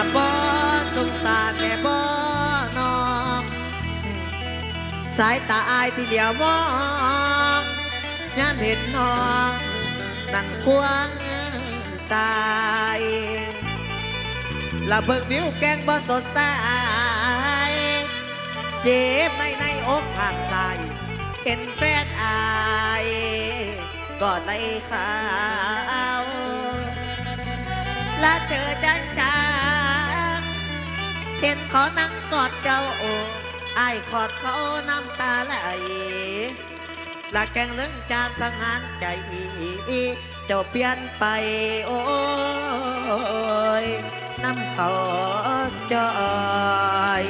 ะบ่สงสารแม่บ่น้อง สายตาอายที่เดียวมองยามเห็นน้องนั่นควงสายละเบิกนิ้วแกงบ่สดใสเจ็บในในอกข้างซ้ายเห็นแฟนอายกอดไหลขาวและเจอจันจ เห็นเขานั่งกอดเจ้าโออายขอดเขาน้ำตาไหลละแกงเรื่องจานสังหารใจเจ้าเปลี่ยนไปโอ้ยน้ำเขาจอย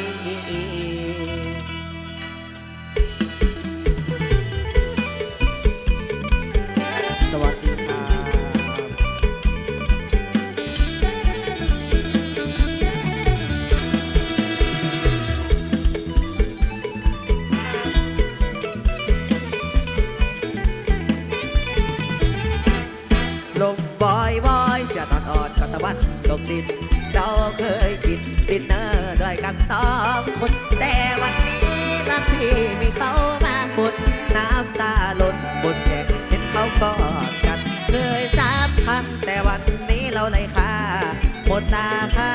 ลมบอยวอยเสียตอนอ่อนก็ตะวันตกดินเจ้าเคยกินดินเนอร์ด้วยกันสองคนแต่วันนี้ละพี่มีเขามาบุญน้ำตาหล่นบนแดงเห็นเขากอดกัน เคยสามพันแต่วันนี้เราเลยค่าหมดตาคา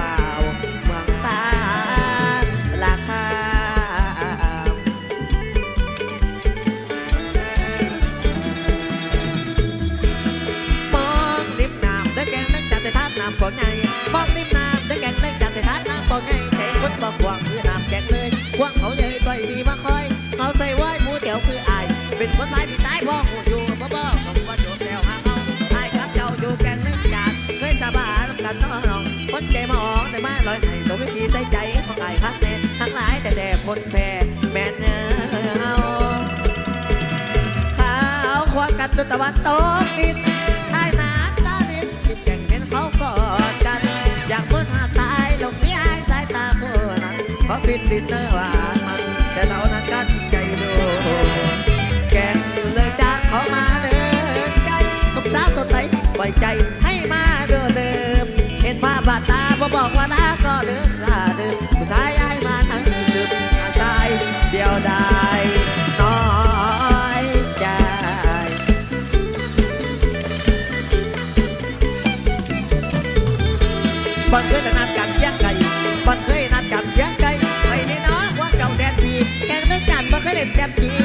บ่าวเมืองสารราคามองริมน้ำได้แกงได้จัดใส่ทานน้ำของไงมองริมน้ำได้แกงได้จัดใส่ทานน้ำของไงแต่คนบอกว่างคือ คนแพ้แม่นเฮาขาวควงกันจนตะวันตกดินใต้น้ำตาดินจิบแก่งเห็นเขากอดกัน อยากเมื่อหาตายลงนี้ไอ้สายตาคนนั้นเพราะฟินดินเนอร์หวานมันแต่เรานั้นกันใจดูแกงเลยจาเขามาเลยใจกับสาวสดใสปล่อยใจให้มาเดิมเดิมเห็นภาพบาดตาพอบอกว่าลาก็เลิกลาเดิมสุดท้ายไอ้มาทั้งดึก เดียวดายน้อยใจบันเคยนัดกันเยี่ยงไก่บันเคยนัดกันเยี่ยงไก่ไปในน้องว่าเก่าแดนดีแกงต้องจัดบ่เคยเด็ดแดนดี